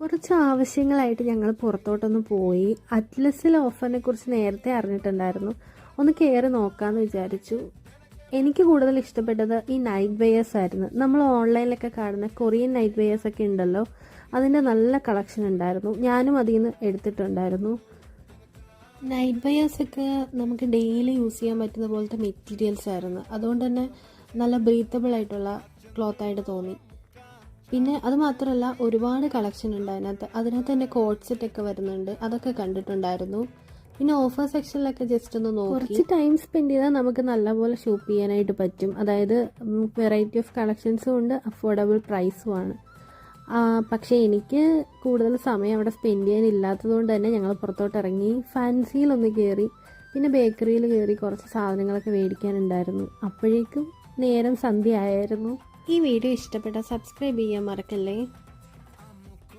കുറച്ച് ആവശ്യങ്ങളായിട്ട് ഞങ്ങൾ പുറത്തോട്ടൊന്ന് പോയി. അറ്റ്ലസിൽ ഓഫറിനെ കുറിച്ച് നേരത്തെ അറിഞ്ഞിട്ടുണ്ടായിരുന്നു. ഒന്ന് കയറി നോക്കാമെന്ന് വിചാരിച്ചു. എനിക്ക് കൂടുതൽ ഇഷ്ടപ്പെട്ടത് ഈ നൈറ്റ് വെയേഴ്സ് ആയിരുന്നു. നമ്മൾ ഓൺലൈനിലൊക്കെ കാണുന്ന കൊറിയൻ നൈറ്റ് വെയേഴ്സ് ഒക്കെ ഉണ്ടല്ലോ അതിന്റെ നല്ല കളക്ഷൻ ഉണ്ടായിരുന്നു. ഞാനും അതിൽ നിന്ന് എടുത്തിട്ടുണ്ടായിരുന്നു. നൈറ്റ് വെയേഴ്സ് ഒക്കെ നമുക്ക് ഡെയിലി യൂസ് ചെയ്യാൻ പറ്റുന്ന പോലത്തെ മെറ്റീരിയൽസ് ആയിരുന്നു. അതുകൊണ്ട് തന്നെ നല്ല ബ്രീത്തബിൾ ആയിട്ടുള്ള ക്ലോത്ത് ആയിട്ട് തോന്നി. പിന്നെ അത് മാത്രമല്ല ഒരുപാട് കളക്ഷൻ ഉണ്ട് അതിനകത്ത്. അതിനകത്ത് തന്നെ സെറ്റ് ഒക്കെ വരുന്നുണ്ട്. അതൊക്കെ കണ്ടിട്ടുണ്ടായിരുന്നു. പിന്നെ ഓഫർ സെക്ഷനിലൊക്കെ ജസ്റ്റ് ഒന്ന് നോക്കി. കുറച്ച് ടൈം സ്പെൻഡ് ചെയ്താൽ നമുക്ക് നല്ലപോലെ ഷോപ്പ് ചെയ്യാനായിട്ട് പറ്റും. അതായത് വെറൈറ്റി ഓഫ് കളക്ഷൻസും ഉണ്ട്. അഫോർഡബിൾ പ്രൈസും ആണ്. പക്ഷേ എനിക്ക് കൂടുതൽ സമയം അവിടെ സ്പെൻഡ് ചെയ്യാനില്ലാത്തത് കൊണ്ട് തന്നെ ഞങ്ങൾ പുറത്തോട്ട് ഇറങ്ങി ഫാൻസിയിലൊന്ന് കയറി പിന്നെ ബേക്കറിയിൽ കയറി കുറച്ച് സാധനങ്ങളൊക്കെ മേടിക്കാനുണ്ടായിരുന്നു അപ്പോഴേക്കും നേരം സന്ധ്യ ആയിരുന്നു ഈ വീഡിയോ ഇഷ്ടപ്പെട്ടാൽ സബ്സ്ക്രൈബ് ചെയ്യാൻ മറക്കല്ലേ?